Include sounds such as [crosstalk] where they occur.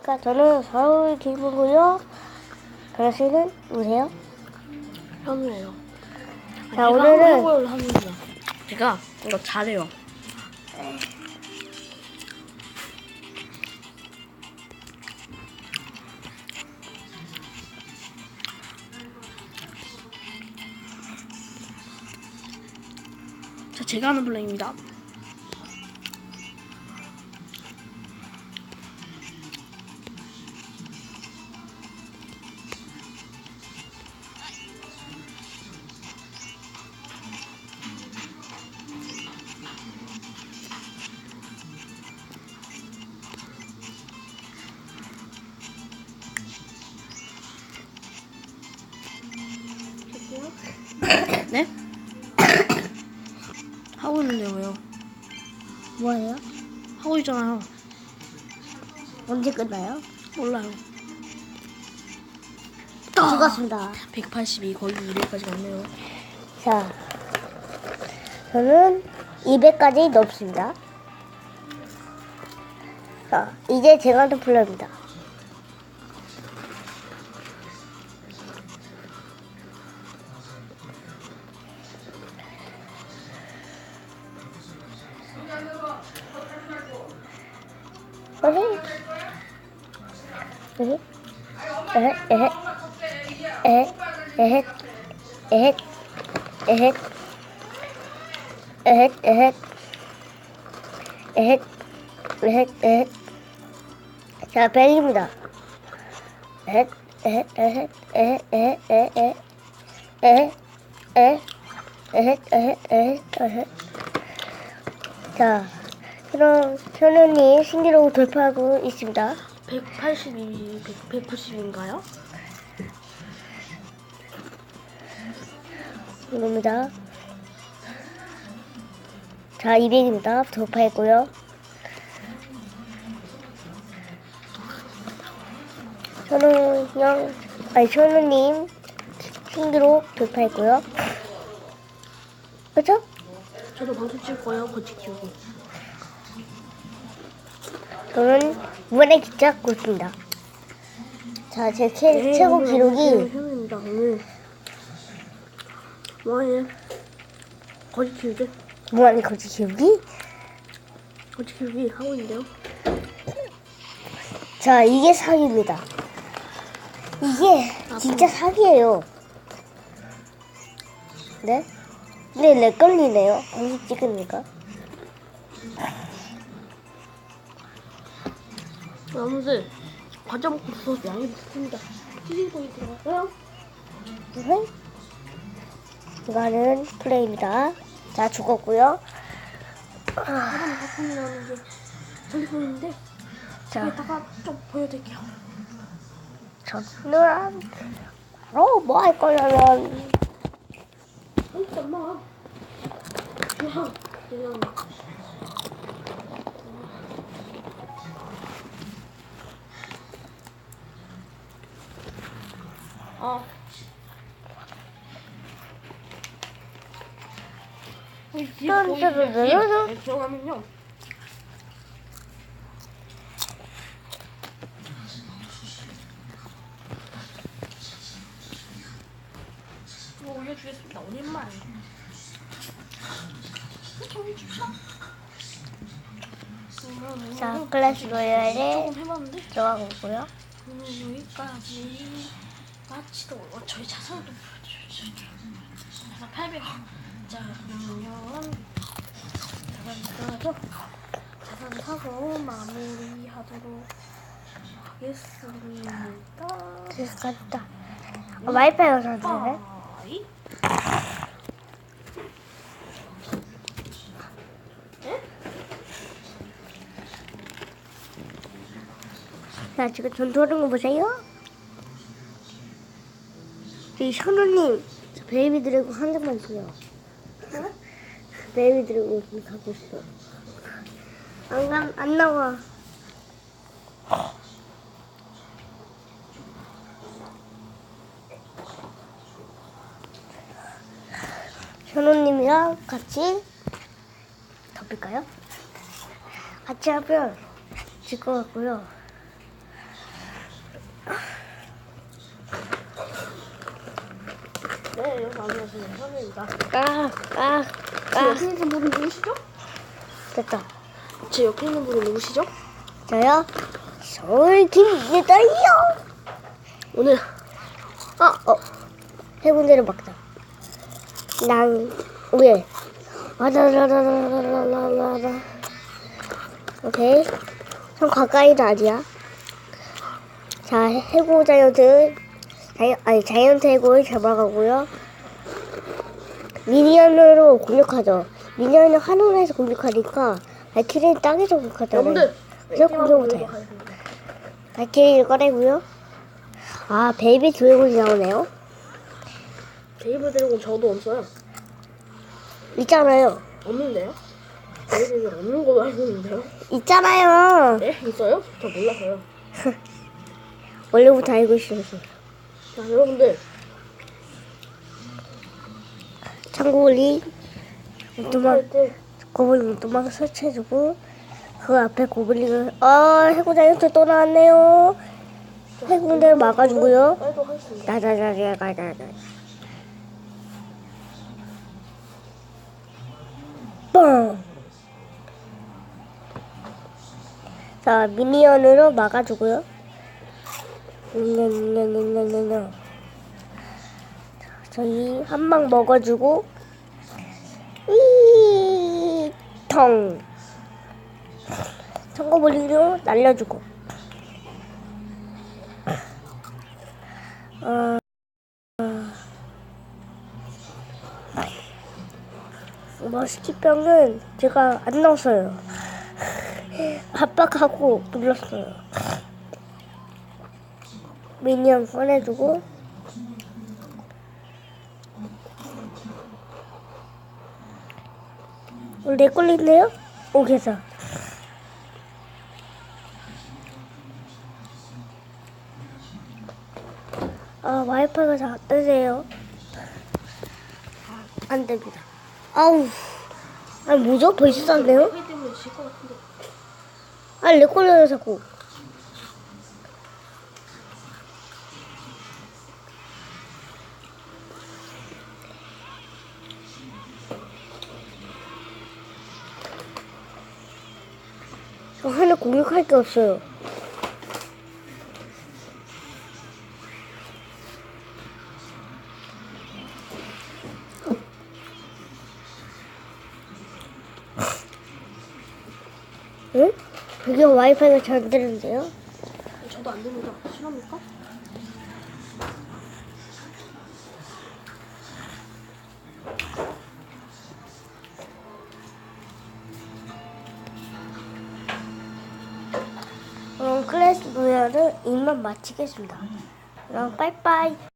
안녕하십니까. 저는 서울 김우고요. 당신은 누구세요? 현우예요. 자, 오늘은 합니다. 제가 이거 잘해요. 자, 제가 하는 플레이입니다. 네? [coughs] 하고 있는데 왜요? 뭐예요? 하고 있잖아요. 언제 끝나요? 몰라요. 죽었습니다. 182 거의 200까지 갔네요. 자, 저는 200까지 넘습니다. 자, 이제 제가 하는 플레이입니다. 에헤, 에헤, 에헤, 에헤, 에헤, 에헤, 에헤, 에헤, 에헤, 에헤, 에헤, 에헤. 자, 벨입니다. 에헤, 에헤, 에헤, 에헤, 에헤, 에헤, 에헤, 에헤, 에헤, 에헤, 에헤, 에헤. 자, 그럼 현우님 신기록 돌파하고 있습니다. 182, 100, 190인가요? 이겁니다. 자, 200입니다. 돌파했고요. 저는 그냥, 아니, 현우님 신기록 돌파했고요. 그죠? 저도 방송 찍을 거예요. 거치 키우기. 저는 이번에 기차 꽂습니다. 자, 제 최, 최고 기록이 뭐해? 거치 키우기? 무한의 거지 기록이 거치 키우기 하고 있는데요. 자, 이게 사기입니다. 이게 진짜 사기예요. 네? 네, 렉 걸리네요. 방송 찍으니까. 아무튼 과자 먹고 있어서 양이 많습니다. 찌질보이 들어가고요. 네. 이거는 플레이입니다. 자, 죽었고요. 사람 작품이 나오는 게 핸드폰인데 자, 여기다가 좀 보여드릴게요. 저는 바로 뭐 할 거냐면 어, 엄마. 그냥 그냥 어. 일단으로 내려줘. 결정하면요. 이거 올려주겠습니다. 오늘만. 어, 저기 자, 클래스 로얄에 조금 들어가보고요 음, 여기까지. 마치도록 어, 저희 자산도 보여드려야죠. 자산 800. 자 자산 사서 자산 사서 마무리하도록 하겠습니다. 됐다. 어, 와이파이가 잘 되네. 빠이. 자, 지금 전투하는 거 보세요. 저기 현우님, 저 베이비 드래곤 한 장만 줘요. 베이비 드래곤 가고 있어. 안, 가, 안 나와. 현우님이랑 같이 덮을까요? 같이 하면 질 것 같고요. 안녕하세요. 현우입니다. 깍깍 제 깍. 옆에 있는 분은 누구시죠? 됐다. 제 옆에 있는 분은 누구시죠? 저요? 서울 김입니다요. 오늘 아, 어. 해군대를 막다. 난 위에. 와다라라라라라라라. 오케이. 좀 가까이는 아니야. 자, 해군 자이언트. 자이, 아니, 자이언트 해군 잡아가고요. 미니언으로 공격하죠. 미니언을 하늘에서 공격하니까 발키리는 땅에서 공격하잖아요. 그래서 공격 못해요. 발키리를 꺼내고요. 아, 베이비 드래곤이 나오네요. 데이브 드래곤 저도 없어요. 있잖아요. 없는데요? 드래곤 없는 걸로 알고 있는데요? 있잖아요. 네? 있어요? 저 몰라서요. [laughs] 원래부터 알고 있어요. 자 여러분들 창고리 도망 할때 고블린 도망 설치해주고 그 앞에 고블린을 아 해군 자이언트 또 나왔네요. 해군대를 막아주고요. 하겠습니다. 나자자자자자자. 뻥. 자 미니언으로 막아주고요. 냐냐냐냐냐냐. 저희 한 방 먹어주고 이통 청고볼리로 날려주고 어, 머스키병은 제가 안 넣었어요. 압박하고 눌렀어요. 미니언 꺼내주고 어, 내 걸린데요? 오, 계산. 아, 와이파이가 잘안 뜨세요. 안 됩니다. 아우. 아, 뭐죠? 벌써 쌌네요? 아, 내 걸려요, 자꾸. 공격할 게 없어요. 응? 그게 와이파이가 잘안 되는데요? 저도 안 됩니다. 실합니까? 이만 마치겠습니다. 그럼 빠이빠이.